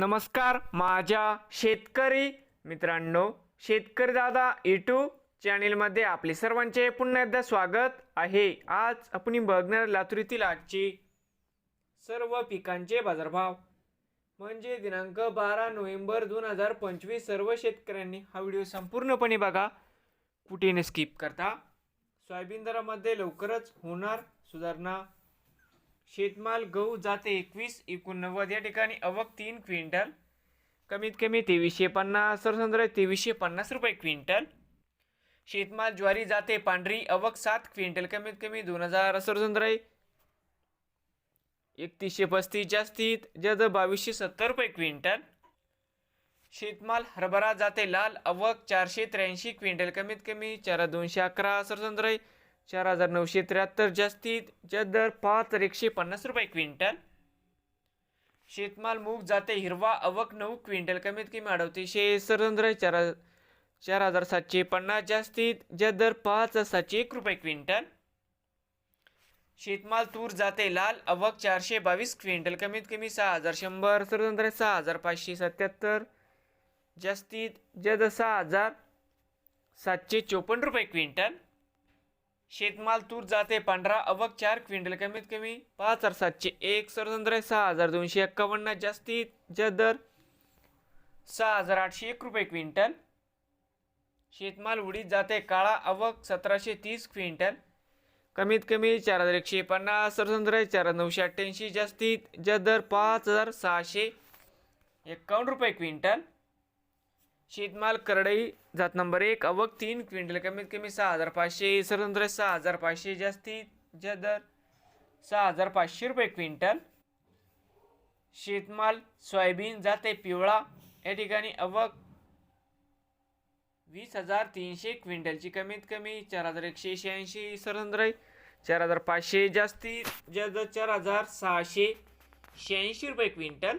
नमस्कार माझ्या शेतकरी मित्रांनो शेतकरी दादा यूट्यूब चॅनेलमध्ये आपले सर्वांचे पुन्हा एकदा स्वागत आहे. आज आपण बघणार लातूर आजची सर्व पिकांचे बाजारभाव. म्हणजे दिनांक बारा नोव्हेंबर दोन हजार पंचवीस सर्व शेतकऱ्यांनी हा व्हिडिओ संपूर्णपणे बघा. कुठे न स्किप करता. सोयाबीन दरामध्ये लवकरच होणार सुधारणा. शेतमाल गहू जाते एकवीस एकोणनव्वद या ठिकाणी अवक तीन क्विंटल. कमीत कमी तेवीसशे पन्नास सरसंद्र तेवीसशे पन्नास रुपये क्विंटल. शेतमाल ज्वारी जाते पांढरी अवक सात क्विंटल कमीत कमी दोन हजार सरसंद्र एकतीसशे पस्तीस जास्तीत जद बावीसशे सत्तर रुपये क्विंटल. शेतमाल हरभरा जाते लाल अवक चारशे त्र्याऐंशी क्विंटल कमीत कमी चार दोनशे अकरा सरसंद्र चार हजार नऊशे त्र्याहत्तर जास्तीत दर पाच हजार एकशे पन्नास रुपये क्विंटल. शेतमाल मूग जाते हिरवा अवक नऊ क्विंटल कमीत कमी अडवतीशे सरंद्र चार चार हजार सातशे पन्नास जास्तीत जद दर पाच हजार सातशे एक रुपये क्विंटल. शेतमाल तूर जाते लाल अवक चारशे बावीस क्विंटल कमीत कमी सहा हजार शंभर सरंद्र सहा हजार पाचशे सत्याहत्तर. जास्तीत जद सहा हजार सातशे चोपन्न रुपये क्विंटल. शेतमाल तूर जाते पांढरा अवक चार क्विंटल कमीत कमी पाच हजार सातशे एक सरसंद्र सहा हजार दोनशे एक्कावन्न जास्तीत दर सहा हजार आठशे एक रुपये क्विंटल. शेतमाल उडीत जाते काळा अवक सतराशे तीस क्विंटल. कमीत कमी चार हजार एकशे पन्नास सरसंद्र चार हजार नऊशे अठ्ठ्याऐंशी जास्तीत दर पाच हजार सहाशे एक्कावन्न रुपये क्विंटल. शेतमाल करडई जात नंबर एक अवक तीन क्विंटल कमीत कमी सहा हजार पाचशे सरसंद्र सहा हजार पाचशे जास्तीत जद दर सहा हजार पाचशे रुपये क्विंटल. शेतमाल सोयाबीन जाते पिवळा या ठिकाणी अवक वीस हजार तीनशे क्विंटलची कमीत कमी चार हजार एकशे शहाऐंशी सरंद्र चार हजार पाचशे जास्तीत जास्त चार हजार सहाशे शहाऐंशी रुपये क्विंटल.